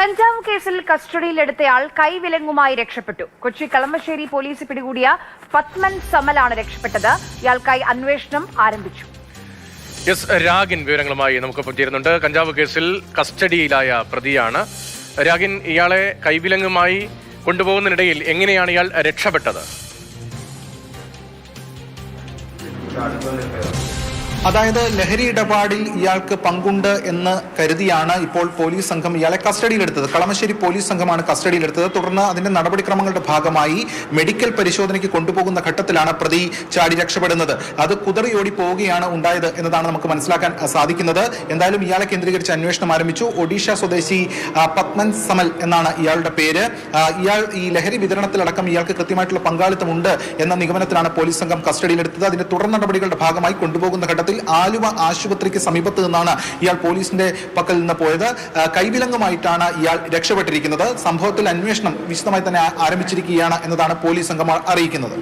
കഞ്ചാവ് കേസിൽ കസ്റ്റഡിയിലെടുത്തയാൾ കൈവിലങ്ങുമായി രക്ഷപ്പെട്ടു. കൊച്ചി കളമശ്ശേരി പോലീസ് പിടികൂടിയ പത്മൻ സമലാണ് രക്ഷപ്പെട്ടത്. ഇയാൾക്കായി അന്വേഷണം ആരംഭിച്ചു. എസ് രാഗിൻ വിവരങ്ങളുമായി നമുക്കൊപ്പം ചേരുന്നുണ്ട്. കഞ്ചാവ് കേസിൽ കസ്റ്റഡിയിലായ പ്രതിയാണ്. രാഗിൻ ഇയാളെ കൈവിലങ്ങുമായി കൊണ്ടുപോകുന്നതിനിടയിൽ എങ്ങനെയാണ് ഇയാൾ രക്ഷപ്പെട്ടത്? അതായത് ലഹരി ഇടപാടിൽ ഇയാൾക്ക് പങ്കുണ്ട് എന്ന് കരുതിയാണ് ഇപ്പോൾ പോലീസ് സംഘം ഇയാളെ കസ്റ്റഡിയിലെടുത്തത്. കളമശ്ശേരി പോലീസ് സംഘമാണ് കസ്റ്റഡിയിലെടുത്തത്. തുടർന്ന് അതിന്റെ നടപടിക്രമങ്ങളുടെ ഭാഗമായി മെഡിക്കൽ പരിശോധനയ്ക്ക് കൊണ്ടുപോകുന്ന ഘട്ടത്തിലാണ് പ്രതി ചാടി രക്ഷപ്പെടുന്നത്. അത് കുതറിയോടി പോവുകയാണ് ഉണ്ടായത് എന്നതാണ് നമുക്ക് മനസ്സിലാക്കാൻ സാധിക്കുന്നത്. എന്തായാലും ഇയാളെ കേന്ദ്രീകരിച്ച് അന്വേഷണം ആരംഭിച്ചു. ഒഡീഷ സ്വദേശി പത്മൻ സമൽ എന്നാണ് ഇയാളുടെ പേര്. ഇയാൾ ഈ ലഹരി വിതരണത്തിലടക്കം ഇയാൾക്ക് കൃത്യമായിട്ടുള്ള പങ്കാളിത്തമുണ്ട് എന്ന നിഗമനത്തിലാണ് പോലീസ് സംഘം കസ്റ്റഡിയിലെടുത്തത്. അതിന്റെ തുടർ നടപടികളുടെ ഭാഗമായി കൊണ്ടുപോകുന്ന ഘട്ടത്തിൽ ആലുവ ആശുപത്രിക്ക് സമീപത്ത് നിന്നാണ് ഇയാൾ പോലീസിന്റെ പക്കൽ നിന്ന് പോയത്. കൈവിലങ്ങുമായിട്ടാണ് ഇയാൾ രക്ഷപ്പെട്ടിരിക്കുന്നത്. സംഭവത്തിൽ അന്വേഷണം വിശദമായി തന്നെ ആരംഭിച്ചിരിക്കുകയാണ് എന്നതാണ് പോലീസ് സംഘം അറിയിക്കുന്നത്.